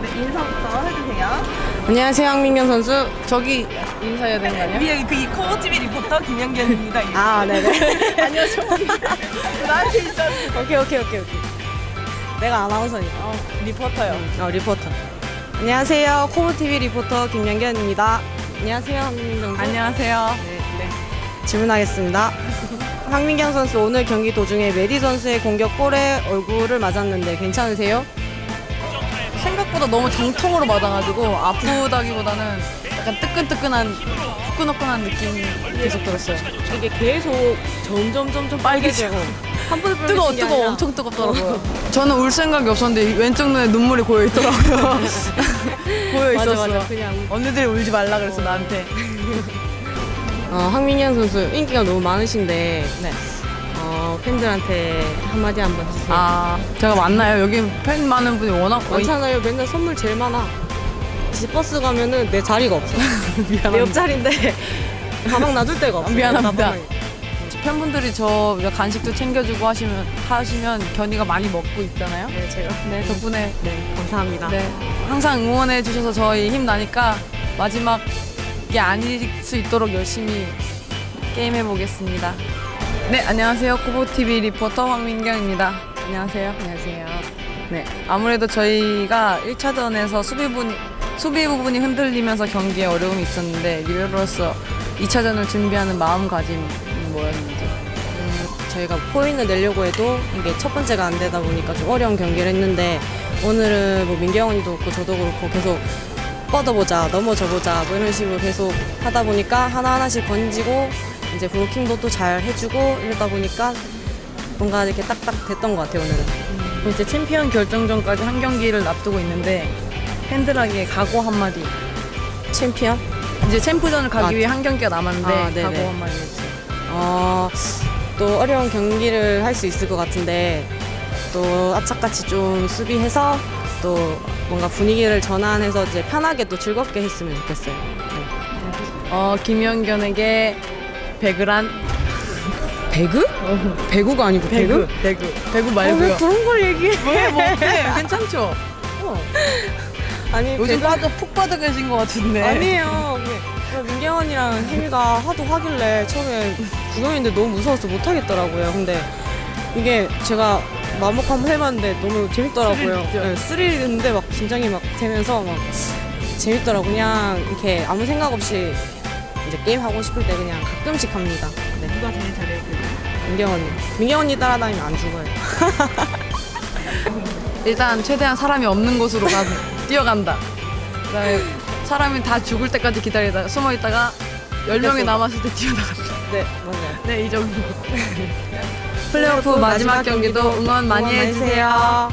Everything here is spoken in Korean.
네, 인사부터 해주세요. 안녕하세요, 황민경 선수. 저기 인사해야 되는 거 아니야? 위에 그이 코어TV 리포터 김연견입니다. 아, 네네. 안녕하세요. 나한테 인사. 오케이, 오케이, 오케이, 오케이. 내가 아나운서니까. 어, 리포터요. 어, 리포터. 안녕하세요, 코보TV 리포터 김연견입니다. 안녕하세요, 황민경 선수. 안녕하세요. 네, 네. 질문하겠습니다. 황민경 선수 오늘 경기 도중에 메디 선수의 공격 골에 얼굴을 맞았는데 괜찮으세요? 생각보다 너무 정통으로 맞아가지고 아프다기보다는 약간 뜨끈뜨끈한 후끈후끈한 느낌이 계속 들었어요. 이게 계속 점점 점점 빨개지고 한번 뜨거워 뜨거워 엄청 뜨겁더라고요. 저는 울 생각이 없었는데 왼쪽 눈에 눈물이 고여 있더라고요. 고여 맞아 있었어. 맞아 그냥 언니들이 울지 말라 그랬어 나한테. 어, 황민경 선수 인기가 너무 많으신데 네. 어, 팬들한테 한마디 한번 해주세요. 아 제가 맞나요? 여기 팬 많은 분이 워낙 많이 많잖아요. 맨날 선물 제일 많아. 진짜 버스 가면은 내 자리가 없어. 내 미안합니다. 옆자리인데 가방 놔둘 데가 없어. 미안합니다. 가방을. 팬분들이 저 간식도 챙겨주고 하시면 하시면 견이가 많이 먹고 있잖아요. 네, 제가. 네 덕분에 네, 감사합니다. 네, 항상 응원해 주셔서 저희 힘 나니까 마지막이 아닐 수 있도록 열심히 게임해 보겠습니다. 네, 안녕하세요. 코보TV 리포터 황민경입니다. 안녕하세요. 안녕하세요. 네, 아무래도 저희가 1차전에서 수비 부분이, 수비 부분이 흔들리면서 경기에 어려움이 있었는데 리베로로서 2차전을 준비하는 마음가짐이 뭐였는지. 음, 저희가 포인을 내려고 해도 이게 첫 번째가 안 되다 보니까 좀 어려운 경기를 했는데 오늘은 뭐 민경 언니도 그렇고 저도 그렇고 계속 뻗어보자, 넘어져보자 뭐 이런 식으로 계속 하다 보니까 하나하나씩 건지고 이제 브로킹도 또 잘 해주고 이러다 보니까 뭔가 이렇게 딱딱 됐던 것 같아요 오늘은. 이제 챔피언 결정전까지 한 경기를 앞두고 있는데 팬들에게 각오 한마디. 챔피언? 이제 챔프전을 가기 아, 위해 한 경기가 남았는데 아, 네네. 각오 한마디. 어, 또 어려운 경기를 할 수 있을 것 같은데 또 악착같이 좀 수비해서 또 뭔가 분위기를 전환해서 이제 편하게 또 즐겁게 했으면 좋겠어요. 네. 어, 김연견에게 배그란 배구? 배구가 아니고 배구? 배구 배구 어, 말고요. 왜 그런 걸 얘기해? 왜 못해? 괜찮죠? 아니 요즘 배구- 빠져 푹 빠져 계신 것 같은데. 아니에요. 그냥 민경 언니랑 혜미가 하도 하길래 처음에 구경했는데 너무 무서워서 못 하겠더라고요. 근데 이게 제가 마목 한번 해봤는데 너무 재밌더라고요. 스릴 있죠? 네, 스릴이 있는데 막 긴장이 막 되면서 막 재밌더라고. 그냥 이렇게 아무 생각 없이 이제 게임 하고 싶을 때 그냥 가끔씩 합니다. 네. 누가 제일 잘해요? 민경 언니. 민경 언니 따라다니면 안 죽어요. 일단 최대한 사람이 없는 곳으로 가 뛰어간다. 그다음에 사람이 다 죽을 때까지 기다리다가 숨어 있다가 10명이 남았을 때 뛰어나간다. 네, 맞아요. 네, 이 정도. 플레이오프 마지막 경기도 응원 많이 해주세요.